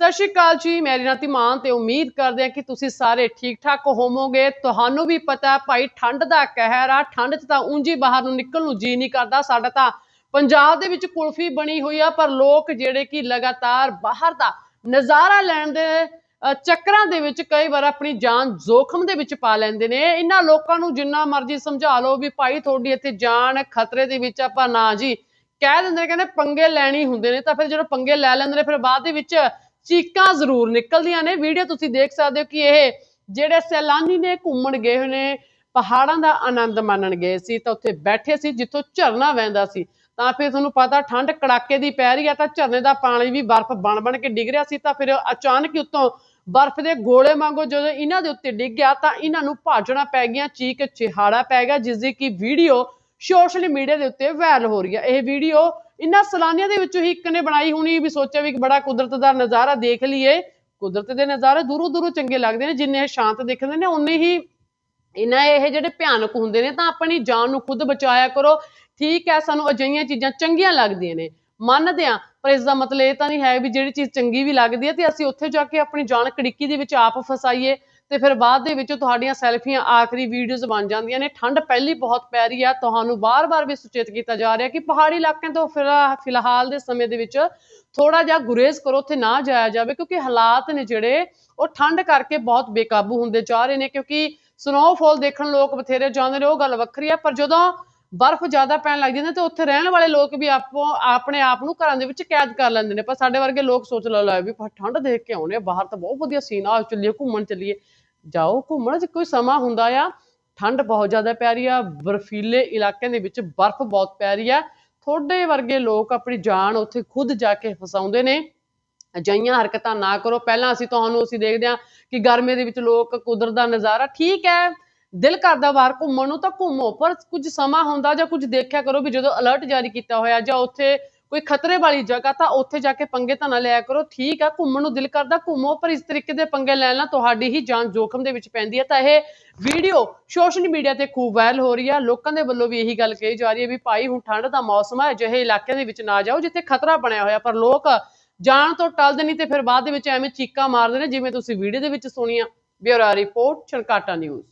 ਸਤਿ ਸ਼੍ਰੀ ਅਕਾਲ ਜੀ ਮੇਰੀ ਨਾਂ ਧੀਮਾਨ ਤੇ ਉਮੀਦ ਕਰਦੇ ਹਾਂ ਕਿ ਤੁਸੀਂ ਸਾਰੇ ਠੀਕ ਠਾਕ ਹੋਵੋਗੇ। ਤੁਹਾਨੂੰ ਵੀ ਪਤਾ ਭਾਈ ਠੰਡ ਦਾ ਕਹਿਰ ਆ, ਠੰਡ 'ਚ ਤਾਂ ਉਂਝੀ ਬਾਹਰ ਨੂੰ ਨਿਕਲਣ ਨੂੰ ਜੀ ਨਹੀਂ ਕਰਦਾ। ਸਾਡਾ ਤਾਂ ਪੰਜਾਬ ਦੇ ਵਿੱਚ ਕੁਲਫੀ ਬਣੀ ਹੋਈ ਆ, ਪਰ ਲੋਕ ਜਿਹੜੇ ਕਿ ਲਗਾਤਾਰ ਬਾਹਰ ਦਾ ਨਜ਼ਾਰਾ ਲੈਣ ਦੇ ਚੱਕਰਾਂ ਦੇ ਵਿੱਚ ਕਈ ਵਾਰ ਆਪਣੀ ਜਾਨ ਜ਼ੋਖਮ ਦੇ ਵਿੱਚ ਪਾ ਲੈਂਦੇ ਨੇ। ਇਹਨਾਂ ਲੋਕਾਂ ਨੂੰ ਜਿੰਨਾ ਮਰਜ਼ੀ ਸਮਝਾ ਲਓ ਵੀ ਭਾਈ ਤੁਹਾਡੀ ਇੱਥੇ ਜਾਨ ਖਤਰੇ ਦੇ ਵਿੱਚ ਆਪਾਂ ਨਾ ਜੀ। ਕਹਿ ਦਿੰਦੇ ਨੇ, ਕਹਿੰਦੇ ਪੰਗੇ ਲੈਣੀ ਹੁੰਦੇ ਨੇ, ਤਾਂ ਫਿਰ ਜਦੋਂ ਪੰਗੇ ਲੈ ਲੈਂਦੇ ਨੇ, ਫਿਰ ਬਾਅਦ ਦੇ ਵਿੱਚ ਚੀਕਾਂ ਜ਼ਰੂਰ ਨਿਕਲਦੀਆਂ ਨੇ। ਵੀਡੀਓ ਤੁਸੀਂ ਦੇਖ ਸਕਦੇ ਹੋ ਕਿ ਇਹ ਜਿਹੜੇ ਸੈਲਾਨੀ ਨੇ ਘੁੰਮਣ ਗਏ ਹੋਏ ਨੇ, ਪਹਾੜਾਂ ਦਾ ਆਨੰਦ ਮਾਣਨ ਗਏ ਸੀ, ਤਾਂ ਉੱਥੇ ਬੈਠੇ ਸੀ, ਜਿੱਥੋਂ ਝਰਨਾ ਵਹਿੰਦਾ ਸੀ। ਤਾਂ ਫਿਰ ਤੁਹਾਨੂੰ ਪਤਾ ਠੰਡ ਕੜਾਕੇ ਦੀ ਪੈ ਰਹੀ ਆ, ਤਾਂ ਝਰਨੇ ਦਾ ਪਾਣੀ ਵੀ ਬਰਫ਼ ਬਣ ਬਣ ਕੇ ਡਿੱਗ ਰਿਹਾ ਸੀ, ਤਾਂ ਫਿਰ ਅਚਾਨਕ ਹੀ ਉੱਤੋਂ ਬਰਫ਼ ਦੇ ਗੋਲੇ ਵਾਂਗੂ ਜਦੋਂ ਇਹਨਾਂ ਦੇ ਉੱਤੇ ਡਿੱਗ ਗਿਆ, ਤਾਂ ਇਹਨਾਂ ਨੂੰ ਭਾਜਣਾ ਪੈ ਗਿਆ ਚੀਕ ਚਿਹਾੜਾ ਪੈ ਗਿਆ, ਜਿਸ ਦੀ ਕਿ ਵੀਡੀਓ ਸੋਸ਼ਲ ਮੀਡੀਆ ਦੇ ਉੱਤੇ ਵਾਇਰਲ ਹੋ ਰਹੀ ਹੈ ਇਹ ਵੀਡੀਓ ਇਹਨਾਂ ਸੈਲਾਨੀਆਂ ਦੇ ਵਿੱਚੋਂ ਹੀ ਇੱਕ ਨੇ ਬਣਾਈ ਹੋਣੀ ਵੀ ਸੋਚਿਆ ਵੀ ਇੱਕ ਬੜਾ ਕੁਦਰਤ ਦਾ ਨਜ਼ਾਰਾ ਦੇਖ ਲਈਏ। ਕੁਦਰਤ ਦੇ ਨਜ਼ਾਰੇ ਦੂਰੋਂ ਦੂਰੋਂ ਚੰਗੇ ਲੱਗਦੇ ਨੇ, ਜਿੰਨੇ ਇਹ ਸ਼ਾਂਤ ਦਿਖਦੇ ਨੇ ਉਨੇ ਹੀ ਇਹਨਾਂ ਇਹ ਜਿਹੜੇ ਭਿਆਨਕ ਹੁੰਦੇ ਨੇ, ਤਾਂ ਆਪਣੀ ਜਾਨ ਨੂੰ ਖੁਦ ਬਚਾਇਆ ਕਰੋ। ਠੀਕ ਹੈ, ਸਾਨੂੰ ਅਜਿਹੀਆਂ ਚੀਜ਼ਾਂ ਚੰਗੀਆਂ ਲੱਗਦੀਆਂ ਨੇ, ਮੰਨਦੇ ਆ ਪਰ ਇਸ ਦਾ ਮਤਲਬ ਇਹ ਤਾਂ ਨਹੀਂ ਹੈ ਵੀ ਜਿਹੜੀ ਚੀਜ਼ ਚੰਗੀ ਵੀ ਲੱਗਦੀ ਹੈ ਤੇ ਅਸੀਂ ਉੱਥੇ ਜਾ ਕੇ ਆਪਣੀ ਜਾਨ ਕੜਿੱਕੀ ਦੇ ਵਿੱਚ ਆਪ ਫਸਾਈਏ। ਤੇ ਫਿਰ ਬਾਅਦ ਦੇ ਵਿੱਚ ਤੁਹਾਡੀਆਂ ਸੈਲਫੀਆਂ ਆਖਰੀ ਵੀਡੀਓਜ਼ ਬਣ ਜਾਂਦੀਆਂ ਨੇ। ਠੰਡ ਪਹਿਲੀ ਬਹੁਤ ਪੈ ਰਹੀ ਆ। ਤੁਹਾਨੂੰ ਬਾਰ-ਬਾਰ ਵੀ ਸੁਚੇਤ ਕੀਤਾ ਜਾ ਰਿਹਾ ਕਿ ਪਹਾੜੀ ਇਲਾਕਿਆਂ ਤੋਂ ਫਿਲਹਾ- ਫਿਲਹਾਲ ਦੇ ਸਮੇਂ ਦੇ ਵਿੱਚ ਥੋੜਾ ਜਿਹਾ ਗੁਰੇਜ਼ ਕਰੋ, ਉੱਥੇ ਨਾ ਜਾਇਆ ਜਾਵੇ, ਕਿਉਂਕਿ ਹਾਲਾਤ ਨੇ ਜਿਹੜੇ, ਉਹ ਠੰਡ ਕਰਕੇ ਬਹੁਤ ਬੇਕਾਬੂ ਹੁੰਦੇ ਜਾ ਰਹੇ ਨੇ। ਕਿਉਂਕਿ ਸਨੋਫਾਲ ਦੇਖਣ ਲੋਕ ਬਥੇਰੇ ਜਾਂਦੇ ਨੇ, ਉਹ ਗੱਲ ਵੱਖਰੀ ਆ, ਪਰ ਜਦੋਂ ਬਰਫ਼ ਜ਼ਿਆਦਾ ਪੈਣ ਲੱਗ ਜਾਂਦੀ ਹੈ ਤੇ ਉੱਥੇ ਰਹਿਣ ਵਾਲੇ ਲੋਕ ਵੀ ਆਪੋ ਆਪਣੇ ਆਪ ਨੂੰ ਘਰਾਂ ਦੇ ਵਿੱਚ ਕੈਦ ਕਰ ਲੈਂਦੇ ਨੇ। ਪਰ ਸਾਡੇ ਵਰਗੇ ਲੋਕ ਸੋਚ ਲਾ ਲੈ ਵੀ ਠੰਡ ਦੇਖ ਕੇ ਆਉਣੇ ਬਾਹਰ ਤਾਂ ਬਹੁਤ ਵਧੀਆ ਸੀਨ ਆ ਚੱਲੀਏ, ਘੁੰਮਣ ਚੱਲੀਏ। ਜਾਓ ਘੁੰਮਣ 'ਚ ਕੋਈ ਸਮਾਂ ਹੁੰਦਾ ਆ, ਠੰਡ ਬਹੁਤ ਜ਼ਿਆਦਾ ਪੈ ਰਹੀ ਆ, ਬਰਫੀਲੇ ਇਲਾਕਿਆਂ ਦੇ ਵਿੱਚ ਬਰਫ਼ ਬਹੁਤ ਪੈ ਰਹੀ ਆ। ਤੁਹਾਡੇ ਵਰਗੇ ਲੋਕ ਆਪਣੀ ਜਾਨ ਉੱਥੇ ਖੁਦ ਜਾ ਕੇ ਫਸਾਉਂਦੇ ਨੇ। ਅਜਿਹੀਆਂ ਹਰਕਤਾਂ ਨਾ ਕਰੋ। ਪਹਿਲਾਂ ਅਸੀਂ ਤੁਹਾਨੂੰ ਅਸੀਂ ਦੇਖਦੇ ਹਾਂ ਕਿ ਗਰਮੀ ਦੇ ਵਿੱਚ ਲੋਕ ਕੁਦਰਤ ਦਾ ਨਜ਼ਾਰਾ ਠੀਕ ਹੈ। ਦਿਲ ਕਰਦਾ ਬਾਹਰ ਘੁੰਮਣ ਨੂੰ ਤਾਂ ਘੁੰਮੋ, ਪਰ ਕੁਝ ਸਮਾਂ ਹੁੰਦਾ ਜਾਂ ਕੁਝ ਦੇਖਿਆ ਕਰੋ ਵੀ ਜਦੋਂ ਅਲਰਟ ਜਾਰੀ ਕੀਤਾ ਹੋਇਆ ਜਾਂ ਉੱਥੇ ਕੋਈ ਖਤਰੇ ਵਾਲੀ ਜਗ੍ਹਾ, ਤਾਂ ਉੱਥੇ ਜਾ ਕੇ ਪੰਗੇ ਤਾਂ ਨਾ ਲਿਆ ਕਰੋ। ਠੀਕ ਆ, ਘੁੰਮਣ ਨੂੰ ਦਿਲ ਕਰਦਾ ਘੁੰਮੋ, ਪਰ ਇਸ ਤਰੀਕੇ ਦੇ ਪੰਗੇ ਲੈਣ ਨਾਲ ਤੁਹਾਡੀ ਹੀ ਜਾਨ ਜੋਖਮ ਦੇ ਵਿੱਚ ਪੈਂਦੀ ਹੈ ਤਾਂ ਇਹ ਵੀਡੀਓ ਸੋਸ਼ਲ ਮੀਡੀਆ ਤੇ ਖੂਬ ਵਾਇਰਲ ਹੋ ਰਹੀ ਆ। ਲੋਕਾਂ ਦੇ ਵੱਲੋਂ ਵੀ ਇਹੀ ਗੱਲ ਕਹੀ ਜਾ ਰਹੀ ਹੈ ਵੀ ਭਾਈ ਹੁਣ ਠੰਡ ਦਾ ਮੌਸਮ ਹੈ ਅਜਿਹੇ ਇਲਾਕਿਆਂ ਦੇ ਵਿੱਚ ਨਾ ਜਾਓ ਜਿੱਥੇ ਖਤਰਾ ਬਣਿਆ ਹੋਇਆ। ਪਰ ਲੋਕ ਜਾਣ ਤੋਂ ਟਲਦੇ ਨਹੀਂ ਤੇ ਫਿਰ ਬਾਅਦ ਦੇ ਵਿੱਚ ਐਵੇਂ ਚੀਕਾਂ ਮਾਰਦੇ ਨੇ ਜਿਵੇਂ ਤੁਸੀਂ ਵੀਡੀਓ ਦੇ ਵਿੱਚ ਸੁਣੀਆਂ। Bureau report, Chhankata news.